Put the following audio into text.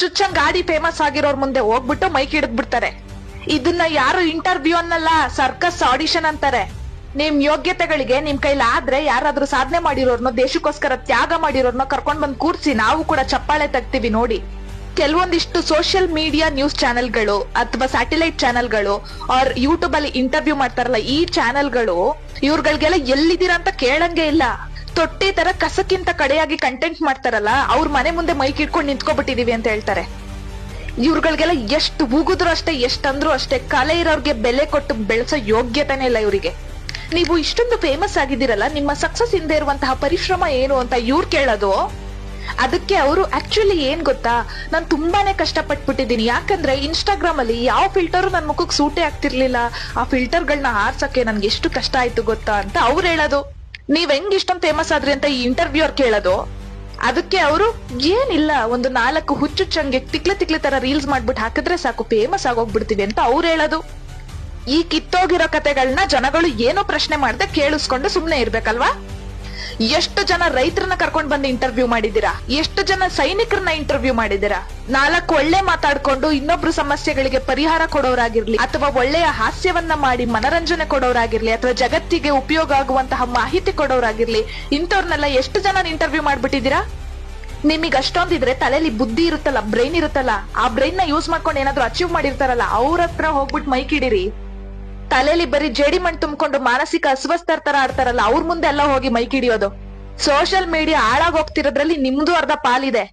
ಹುಚ್ಚುಚ್ಚಂಗ್ ಗಾಡಿ ಫೇಮಸ್ ಆಗಿರೋರ್ ಮುಂದೆ ಹೋಗ್ಬಿಟ್ಟು ಮೈಕ್ ಹಿಡಿದ್ ಬಿಡ್ತಾರೆ. ಇದನ್ನ ಯಾರು ಇಂಟರ್ವ್ಯೂ ಅನ್ನಲ್ಲ ಸರ್ಕಸ್ ಆಡಿಷನ್ ಅಂತಾರೆ. ನಿಮ್ ಯೋಗ್ಯತೆಗಳಿಗೆ ನಿಮ್ ಕೈಲಿ ಆದ್ರೆ ಯಾರಾದ್ರೂ ಸಾಧನೆ ಮಾಡಿರೋರ್ನೋ, ದೇಶಕ್ಕೋಸ್ಕರ ತ್ಯಾಗ ಮಾಡಿರೋರ್ನೋ ಕರ್ಕೊಂಡ್ ಬಂದ್ ಕೂರ್ಸಿ, ನಾವು ಕೂಡ ಚಪ್ಪಾಳೆ ತಗ್ತೀವಿ ನೋಡಿ. ಕೆಲವೊಂದಿಷ್ಟು ಸೋಷಿಯಲ್ ಮೀಡಿಯಾ ನ್ಯೂಸ್ ಚಾನೆಲ್ಗಳು ಅಥವಾ ಸ್ಯಾಟಲೈಟ್ ಚಾನೆಲ್ಗಳು ಆರ್ ಯೂಟ್ಯೂಬ್ ಅಲ್ಲಿ ಇಂಟರ್ವ್ಯೂ ಮಾಡ್ತಾರಲ್ಲ, ಈ ಚಾನೆಲ್ಗಳು ಇವ್ರಗಳಿಗೆಲ್ಲ ಎಲ್ಲಿದ್ದೀರಾ ಅಂತ ಕೇಳಂಗೆ ಇಲ್ಲ. ತೊಟ್ಟಿ ತರ ಕಸಕ್ಕಿಂತ ಕಡೆಯಾಗಿ ಕಂಟೆಂಟ್ ಮಾಡ್ತಾರಲ್ಲ, ಅವ್ರ ಮನೆ ಮುಂದೆ ಮೈಕ್ ಇಟ್ಕೊಂಡು ನಿಂತ್ಕೊಬಿಟ್ಟಿದೀವಿ ಅಂತ ಹೇಳ್ತಾರೆ. ಇವ್ರಗಳಿಗೆಲ್ಲ ಎಷ್ಟು ಉಗಿದ್ರು ಅಷ್ಟೇ ಎಷ್ಟಂದ್ರು ಅಷ್ಟೇ, ಕಲೆ ಇರೋರ್ಗೆ ಬೆಲೆ ಕೊಟ್ಟು ಬೆಳೆಸೋ ಯೋಗ್ಯತೆನೇ ಇಲ್ಲ ಇವರಿಗೆ. ನೀವು ಇಷ್ಟೊಂದು ಫೇಮಸ್ ಆಗಿದ್ದೀರಲ್ಲ, ನಿಮ್ಮ ಸಕ್ಸಸ್ ಹಿಂದೆ ಇರುವಂತಹ ಪರಿಶ್ರಮ ಏನು ಅಂತ ಇವ್ರು ಕೇಳೋದು, ಅದಕ್ಕೆ ಅವರು ಆಕ್ಚುಲಿ ಏನ್ ಗೊತ್ತಾ? ನಾನು ತುಂಬಾನೇ ಕಷ್ಟಪಟ್ಬಿಟ್ಟಿದ್ದೀನಿ. ಯಾಕಂದ್ರೆ ಇನ್ಸ್ಟಾಗ್ರಾಮ್ ಅಲ್ಲಿ ಯಾವ ಫಿಲ್ಟರ್ ನನ್ ಮುಖಕ್ಕೆ ಸೂಟೇ ಆಗ್ತಿರ್ಲಿಲ್ಲ. ಆ ಫಿಲ್ಟರ್ ಗಳನ್ನ ಹಾರ್ಸಕ್ಕೆ ನನ್ಗೆ ಎಷ್ಟು ಕಷ್ಟ ಆಯ್ತು ಗೊತ್ತಾ ಅಂತ ಅವ್ರು ಹೇಳೋದು. ನೀವ್ ಹೆಂಗ್ ಇಷ್ಟೊಂದ್ ಫೇಮಸ್ ಆದ್ರಿ ಅಂತ ಈ ಇಂಟರ್ವ್ಯೂ ಅವ್ರು ಕೇಳೋದು? ಅದಕ್ಕೆ ಅವರು ಏನಿಲ್ಲ, ಒಂದು ನಾಲ್ಕು ಹುಚ್ಚು ಚಂಗೆ ತಿಕ್ಲೆ ತಿಕ್ಲೆ ತರ ರೀಲ್ಸ್ ಮಾಡ್ಬಿಟ್ಟು ಹಾಕಿದ್ರೆ ಸಾಕು ಫೇಮಸ್ ಆಗೋಗ್ಬಿಡ್ತೀವಿ ಅಂತ ಅವ್ರು ಹೇಳೋದು. ಈ ಕಿತ್ತೋಗಿರೋ ಕತೆಗಳನ್ನ ಜನಗಳು ಏನೋ ಪ್ರಶ್ನೆ ಮಾಡದೆ ಕೇಳಿಸ್ಕೊಂಡು ಸುಮ್ನೆ ಇರ್ಬೇಕಲ್ವಾ? ಎಷ್ಟು ಜನ ರೈತರನ್ನ ಕರ್ಕೊಂಡ್ ಬಂದು ಇಂಟರ್ವ್ಯೂ ಮಾಡಿದೀರಾ ಎಷ್ಟು ಜನ ಸೈನಿಕರನ್ನ ಇಂಟರ್ವ್ಯೂ ಮಾಡಿದೀರಾ ನಾಲ್ಕು ಒಳ್ಳೆ ಮಾತಾಡ್ಕೊಂಡು ಇನ್ನೊಬ್ರು ಸಮಸ್ಯೆಗಳಿಗೆ ಪರಿಹಾರ ಕೊಡೋರಾಗಿರ್ಲಿ, ಅಥವಾ ಒಳ್ಳೆಯ ಹಾಸ್ಯವನ್ನ ಮಾಡಿ ಮನರಂಜನೆ ಕೊಡೋರಾಗಿರ್ಲಿ, ಅಥವಾ ಜಗತ್ತಿಗೆ ಉಪಯೋಗ ಆಗುವಂತಹ ಮಾಹಿತಿ ಕೊಡೋರಾಗಿರ್ಲಿ, ಇಂಥವ್ರನ್ನೆಲ್ಲ ಎಷ್ಟು ಜನ ಇಂಟರ್ವ್ಯೂ ಮಾಡ್ಬಿಟ್ಟಿದ್ದೀರಾ? ನಿಮಗೆ ಅಷ್ಟೊಂದಿದ್ರೆ ತಲೆಯಲ್ಲಿ ಬುದ್ಧಿ ಇರುತ್ತಲ್ಲ ಬ್ರೈನ್ ಇರುತ್ತಲ್ಲ? ಆ ಬ್ರೈನ್ನ ಯೂಸ್ ಮಾಡ್ಕೊಂಡು ಏನಾದ್ರು ಅಚೀವ್ ಮಾಡಿರ್ತಾರಲ್ಲ, ಅವ್ರ ಹತ್ರ ಹೋಗ್ಬಿಟ್ಟು ಮೈಕ್ ತಲೆಯಲ್ಲಿ ಬರೀ ಜೇಡಿ ಮಣ್ಣು ತುಂಬಿಕೊಂಡು ಮಾನಸಿಕ ಅಸ್ವಸ್ಥರ ತರ ಆಡ್ತಾರಲ್ಲ ಅವ್ರ ಮುಂದೆ ಎಲ್ಲ ಹೋಗಿ ಮೈಕ್ ಹಿಡಿಯೋದು ಸೋಷಿಯಲ್ ಮೀಡಿಯಾ ಹಾಳಾಗ್ ಹೋಗ್ತಿರೋದ್ರಲ್ಲಿ ನಿಮ್ದು ಅರ್ಧ ಪಾಲಿದೆ.